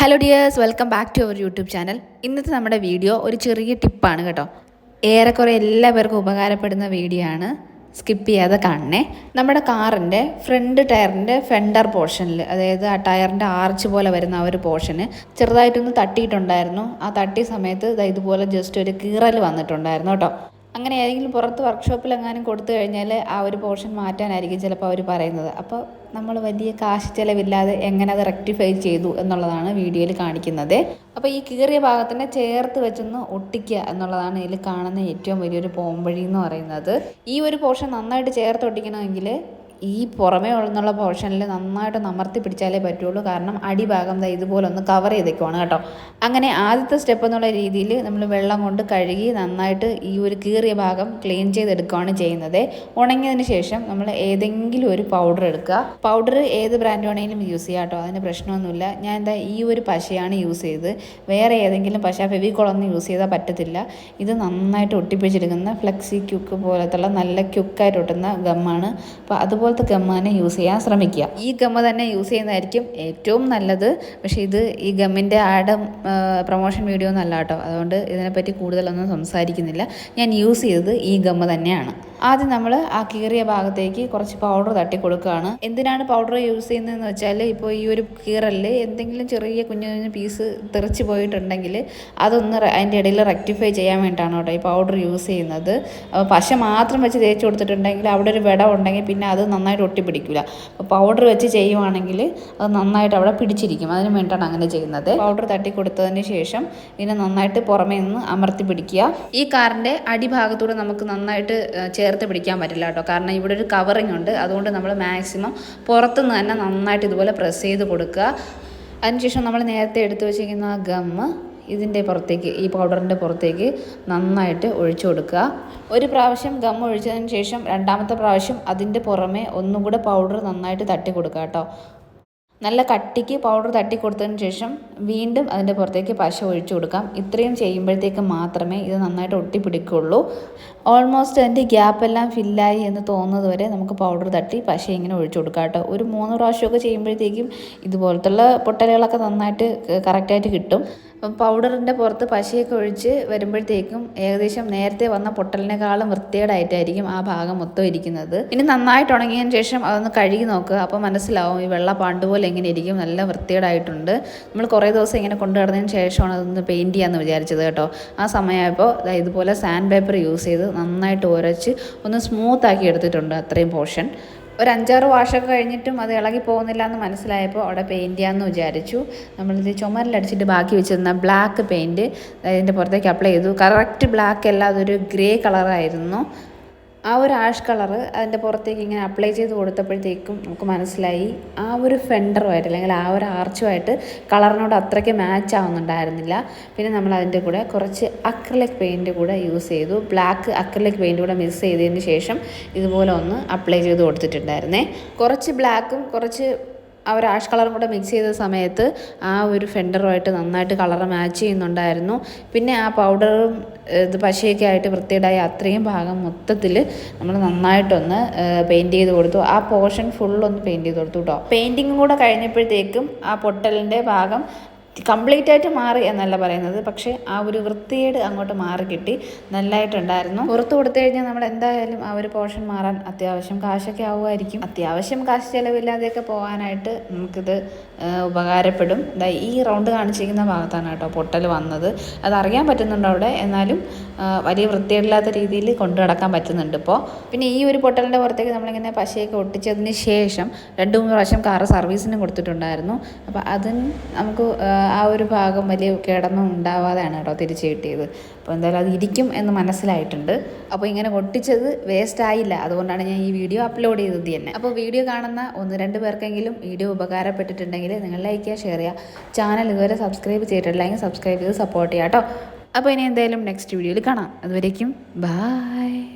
Hello dears welcome back to our YouTube channel ഇന്നത്തെ നമ്മുടെ video ഒരു ചെറിയ ടിപ്പാണ് കേട്ടോ. ഏറെക്കുറെ എല്ലാവർക്കും ഉപകാരപ്പെടുന്ന വീഡിയോ ആണ്. സ്കിപ്പ് ചെയ്യാതെ കാണണേ. നമ്മുടെ കാറിന്റെ ഫ്രണ്ട് ടയറിന്റെ ഫെൻഡർ പോർഷനിൽ അതായത് ആ ടയറിന്റെ ആർച്ച് പോലെ വരുന്ന ആ ഒരു പോർഷന് ചെറുതായിട്ടൊന്ന് തട്ടിയിട്ടുണ്ടായിരുന്നു. ആ തട്ടിയ സമയത്ത് ഇതുപോലെ ജസ്റ്റ് ഒരു കീറൽ വന്നിട്ടുണ്ടായിരുന്നു കേട്ടോ. അങ്ങനെ ഏതെങ്കിലും പുറത്ത് വർക്ക്ഷോപ്പിൽ എങ്ങാനും കൊടുത്തു കഴിഞ്ഞാൽ ആ ഒരു പോർഷൻ മാറ്റാനായിരിക്കും ചിലപ്പോൾ അവർ പറയുന്നത്. അപ്പോൾ നമ്മൾ വലിയ കാശ് ചിലവില്ലാതെ എങ്ങനെ അത് റെക്ടിഫൈ ചെയ്തു എന്നുള്ളതാണ് വീഡിയോയിൽ കാണിക്കുന്നത്. അപ്പോൾ ഈ കീറിയ ഭാഗത്തിനെ ചേർത്ത് വെച്ചൊന്ന് ഒട്ടിക്കുക എന്നുള്ളതാണ് ഇതിൽ കാണുന്ന ഏറ്റവും വലിയൊരു പോംവഴി എന്ന് പറയുന്നത്. ഈ ഒരു പോർഷൻ നന്നായിട്ട് ചേർത്ത് ഒട്ടിക്കണമെങ്കിൽ ഈ പുറമേ ഉള്ള പോർഷനിൽ നന്നായിട്ട് നമർത്തി പിടിച്ചാലേ പറ്റുള്ളൂ. കാരണം അടിഭാഗം ദാ ഇതുപോലെ ഒന്ന് കവർ ചെയ്തേക്കുവാണ് കേട്ടോ. അങ്ങനെ ആദ്യത്തെ സ്റ്റെപ്പ് എന്നുള്ള രീതിയിൽ നമ്മൾ വെള്ളം കൊണ്ട് കഴുകി നന്നായിട്ട് ഈ ഒരു കീറിയ ഭാഗം ക്ലീൻ ചെയ്തെടുക്കുകയാണ് ചെയ്യുന്നത്. ഉണങ്ങിയതിന് ശേഷം നമ്മൾ ഏതെങ്കിലും ഒരു പൗഡർ എടുക്കുക. പൗഡർ ഏത് ബ്രാൻഡ് വേണമെങ്കിലും യൂസ് ചെയ്യാം കേട്ടോ. അതിന് പ്രശ്നമൊന്നുമില്ല. ഞാൻ എന്താ ഈ ഒരു പശയാണ് യൂസ് ചെയ്ത് വേറെ ഏതെങ്കിലും പശ ഫെവിക്കോളൊന്നും യൂസ് ചെയ്താൽ പറ്റത്തില്ല. ഇത് നന്നായിട്ട് ഒട്ടിപ്പിച്ചെടുക്കുന്ന ഫ്ലെക്സി ക്യുക്ക് പോലത്തുള്ള നല്ല ക്യുക്കായിട്ട് ഒട്ടുന്ന ഗമ്മാണ് അപ്പോൾ അതുപോലെ അതുപോലത്തെ ഗമ്മ തന്നെ യൂസ് ചെയ്യാൻ ശ്രമിക്കുക. ഈ ഗമ്മ തന്നെ യൂസ് ചെയ്യുന്നതായിരിക്കും ഏറ്റവും നല്ലത്. പക്ഷേ ഇത് ഈ ഗമ്മിന്റെ ആഡ് പ്രൊമോഷൻ വീഡിയോ ഒന്നല്ല കേട്ടോ. അതുകൊണ്ട് ഇതിനെപ്പറ്റി കൂടുതലൊന്നും സംസാരിക്കുന്നില്ല. ഞാൻ യൂസ് ചെയ്തത് ഈ ഗമ്മ തന്നെയാണ്. ആദ്യം നമ്മൾ ആ കീറിയ ഭാഗത്തേക്ക് കുറച്ച് പൗഡർ തട്ടി കൊടുക്കുകയാണ്. എന്തിനാണ് പൗഡർ യൂസ് ചെയ്യുന്നതെന്ന് വെച്ചാൽ ഇപ്പോൾ ഈ ഒരു കീറലിൽ എന്തെങ്കിലും ചെറിയ കുഞ്ഞു കുഞ്ഞു പീസ് തെറിച്ച് പോയിട്ടുണ്ടെങ്കിൽ അതൊന്ന് അതിന്റെ ഇടയിൽ റെക്ടിഫൈ ചെയ്യാൻ വേണ്ടിയിട്ടാണ് കേട്ടോ ഈ പൗഡർ യൂസ് ചെയ്യുന്നത്. അപ്പോൾ പശ മാത്രം വെച്ച് തേച്ച് കൊടുത്തിട്ടുണ്ടെങ്കിൽ അവിടെ ഒരു വിട ഉണ്ടെങ്കിൽ പിന്നെ അത് നന്നായിട്ട് ഒട്ടിപ്പിടിക്കില്ല അപ്പോൾ പൗഡർ വെച്ച് ചെയ്യുവാണെങ്കിൽ അത് നന്നായിട്ട് അവിടെ പിടിച്ചിരിക്കും. അതിന് വേണ്ടിയിട്ടാണ് അങ്ങനെ ചെയ്യുന്നത്. പൗഡർ തട്ടി കൊടുത്തതിന് ശേഷം ഇതിനെ നന്നായിട്ട് പുറമേ നിന്ന് അമർത്തി പിടിക്കുക. ഈ കാറിന്റെ അടിഭാഗത്തൂടെ നമുക്ക് നന്നായിട്ട് ചേർത്ത് പിടിക്കാൻ പറ്റില്ല കേട്ടോ. കാരണം ഇവിടെ ഒരു കവറിങ് ഉണ്ട്. അതുകൊണ്ട് നമ്മൾ മാക്സിമം പുറത്തുനിന്ന് തന്നെ നന്നായിട്ട് ഇതുപോലെ പ്രസ് ചെയ്ത് കൊടുക്കുക. അതിനുശേഷം നമ്മൾ നേരത്തെ എടുത്തു വെച്ചിരിക്കുന്ന ആ ഗമ്മ് ഇതിന്റെ പുറത്തേക്ക് ഈ പൗഡറിന്റെ പുറത്തേക്ക് നന്നായിട്ട് ഒഴിച്ചു കൊടുക്കുക. ഒരു പ്രാവശ്യം ഗം ഒഴിച്ചതിന് ശേഷം രണ്ടാമത്തെ പ്രാവശ്യം അതിന്റെ പുറമെ ഒന്നും കൂടെ പൗഡർ നന്നായിട്ട് തട്ടി കൊടുക്കുക കേട്ടോ. നല്ല കട്ടിക്ക് പൗഡർ തട്ടി കൊടുത്തതിന് ശേഷം വീണ്ടും അതിന്റെ പുറത്തേക്ക് പശ ഒഴിച്ചു കൊടുക്കാം. ഇത്രയും ചെയ്യുമ്പോഴത്തേക്ക് മാത്രമേ ഇത് നന്നായിട്ട് ഒട്ടിപ്പിടിക്കുള്ളൂ. ഓൾമോസ്റ്റ് അതിന്റെ ഗ്യാപ്പെല്ലാം ഫില്ലായി എന്ന് തോന്നുന്നത് വരെ നമുക്ക് പൗഡർ തട്ടി പശ ഇങ്ങനെ ഒഴിച്ചു കൊടുക്കാം കേട്ടോ. ഒരു മൂന്ന് പ്രാവശ്യമൊക്കെ ചെയ്യുമ്പോഴത്തേക്കും ഇതുപോലത്തുള്ള പൊട്ടലുകളൊക്കെ നന്നായിട്ട് കറക്റ്റായിട്ട് കിട്ടും. പൗഡറിന്റെ പുറത്ത് പശയൊക്കെ ഒഴിച്ച് വരുമ്പോഴത്തേക്കും ഏകദേശം നേരത്തെ വന്ന പൊട്ടലിനേക്കാളും വൃത്തികേടായിട്ടായിരിക്കും ആ ഭാഗം മൊത്തം ഇരിക്കുന്നത്. ഇനി നന്നായിട്ട് ഉണങ്ങിയതിന് ശേഷം അതൊന്ന് കഴുകി നോക്കുക. അപ്പോൾ മനസ്സിലാവും ഈ വെള്ള പാണ്ടുപോലെ എങ്ങനെ ഇരിക്കും നല്ല വൃത്തികേടായിട്ടുണ്ട്. നമ്മൾ കുറേ ദിവസം ഇങ്ങനെ കൊണ്ടു നടന്നതിന് ശേഷമാണ് അതൊന്ന് പെയിന്റ് ചെയ്യാമെന്ന് വിചാരിച്ചത് കേട്ടോ. ആ സമയമായപ്പോൾ ഇതുപോലെ സാൻഡ് പേപ്പർ യൂസ് ചെയ്ത് നന്നായിട്ട് ഉരച്ച് ഒന്ന് സ്മൂത്ത് ആക്കി എടുത്തിട്ടുണ്ട് അത്രയും പോർഷൻ ഒരു അഞ്ചാറ് വാഷൊക്കെ കഴിഞ്ഞിട്ടും അത് ഇളകി പോകുന്നില്ല എന്ന് മനസ്സിലായപ്പോൾ അവിടെ പെയിന്റ് ചെയ്യാമെന്ന് വിചാരിച്ചു. നമ്മളിത് ചുമരിലടിച്ചിട്ട് ബാക്കി വെച്ചിരുന്ന ബ്ലാക്ക് പെയിന്റ് അതിന്റെ പുറത്തേക്ക് അപ്ലൈ ചെയ്തു. കറക്റ്റ് ബ്ലാക്ക് അല്ല അതൊരു ഗ്രേ കളറായിരുന്നു ആ ഒരു ആഷ് കളറ് അതിന്റെ പുറത്തേക്ക് ഇങ്ങനെ അപ്ലൈ ചെയ്ത് കൊടുത്തപ്പോഴത്തേക്കും നമുക്ക് മനസ്സിലായി ആ ഒരു ഫെൻഡറുമായിട്ട് അല്ലെങ്കിൽ ആ ഒരു ആർച്ചുമായിട്ട് കളറിനോട് അത്രയ്ക്ക് മാച്ച് ആവുന്നുണ്ടായിരുന്നില്ല. പിന്നെ നമ്മൾ അതിന്റെ കൂടെ കുറച്ച് അക്രലിക് പെയിന്റ് കൂടെ യൂസ് ചെയ്തു. ബ്ലാക്ക് അക്രലിക് പെയിന്റ് കൂടെ മിക്സ് ചെയ്തതിന് ശേഷം ഇതുപോലെ ഒന്ന് അപ്ലൈ ചെയ്ത് കൊടുത്തിട്ടുണ്ടായിരുന്നേ. കുറച്ച് ബ്ലാക്കും കുറച്ച് ആ ഒരു ആഷ് കളറും കൂടെ മിക്സ് ചെയ്ത സമയത്ത് ആ ഒരു ഫെൻഡറുമായിട്ട് നന്നായിട്ട് കളർ മാച്ച് ചെയ്യുന്നുണ്ടായിരുന്നു. പിന്നെ ആ പൗഡറും ഇത് പശയൊക്കെ ആയിട്ട് വൃത്തിയിടായി അത്രയും ഭാഗം മൊത്തത്തിൽ നമ്മൾ നന്നായിട്ടൊന്ന് പെയിന്റ് ചെയ്ത് കൊടുത്തു. ആ പോർഷൻ ഫുള്ളൊന്ന് പെയിന്റ് ചെയ്ത് കൊടുത്തു കേട്ടോ പെയിന്റിങ്ങും കൂടെ കഴിഞ്ഞപ്പോഴത്തേക്കും ആ പൊട്ടലിന്റെ ഭാഗം കംപ്ലീറ്റ് ആയിട്ട് മാറി എന്നല്ല പറയുന്നത്. പക്ഷേ ആ ഒരു വൃത്തിയേട് അങ്ങോട്ട് മാറി കിട്ടി. നല്ലതായിട്ടുണ്ടായിരുന്നു പുറത്ത് കൊടുത്തു കഴിഞ്ഞാൽ നമ്മൾ എന്തായാലും ആ ഒരു പോർഷൻ മാറാൻ അത്യാവശ്യം കാശൊക്കെ ആവുമായിരിക്കും. അത്യാവശ്യം കാശ് ചിലവില്ലാതെയൊക്കെ പോകാനായിട്ട് നമുക്കിത് ഉപകാരപ്പെടും. ഈ റൗണ്ട് കാണിച്ചിരിക്കുന്ന ഭാഗത്താണ് കേട്ടോ പൊട്ടൽ വന്നത്. അതറിയാൻ പറ്റുന്നുണ്ട് അവിടെ? എന്നാലും വലിയ വൃത്തിയില്ലാത്ത രീതിയിൽ കൊണ്ടു നടക്കാൻ പറ്റുന്നുണ്ട് ഇപ്പോൾ പിന്നെ ഈ ഒരു പൊട്ടലിന്റെ പുറത്തേക്ക് നമ്മളിങ്ങനെ പശയൊക്കെ ഒട്ടിച്ചതിന് ശേഷം രണ്ട് മൂന്ന് പ്രാവശ്യം കാറ് സർവീസിന് കൊടുത്തിട്ടുണ്ടായിരുന്നു. അപ്പോൾ അതിന് നമുക്ക് ആ ഒരു ഭാഗം വലിയ കേടൊന്നും ഉണ്ടാവാതെയാണ് കേട്ടോ തിരിച്ച് കിട്ടിയത്. അപ്പോൾ എന്തായാലും അത് ഇരിക്കും എന്ന് മനസ്സിലായിട്ടുണ്ട്. അപ്പോൾ ഇങ്ങനെ ഒട്ടിച്ചത് വേസ്റ്റ് ആയില്ല. അതുകൊണ്ടാണ് ഞാൻ ഈ വീഡിയോ അപ്ലോഡ് ചെയ്തത് തന്നെ. അപ്പോൾ വീഡിയോ കാണുന്ന ഒന്ന് രണ്ട് പേർക്കെങ്കിലും വീഡിയോ ഉപകാരപ്പെട്ടിട്ടുണ്ടെങ്കിൽ നിങ്ങൾ ലൈക്ക് ചെയ്യുക ഷെയർ ചെയ്യുക. ചാനൽ ഇതുവരെ സബ്സ്ക്രൈബ് ചെയ്തിട്ടില്ലെങ്കിൽ സബ്സ്ക്രൈബ് ചെയ്ത് സപ്പോർട്ട് ചെയ്യാം കേട്ടോ. അപ്പോൾ ഇനി എന്തായാലും നെക്സ്റ്റ് വീഡിയോയിൽ കാണാം. അതുവരേക്കും ബായ്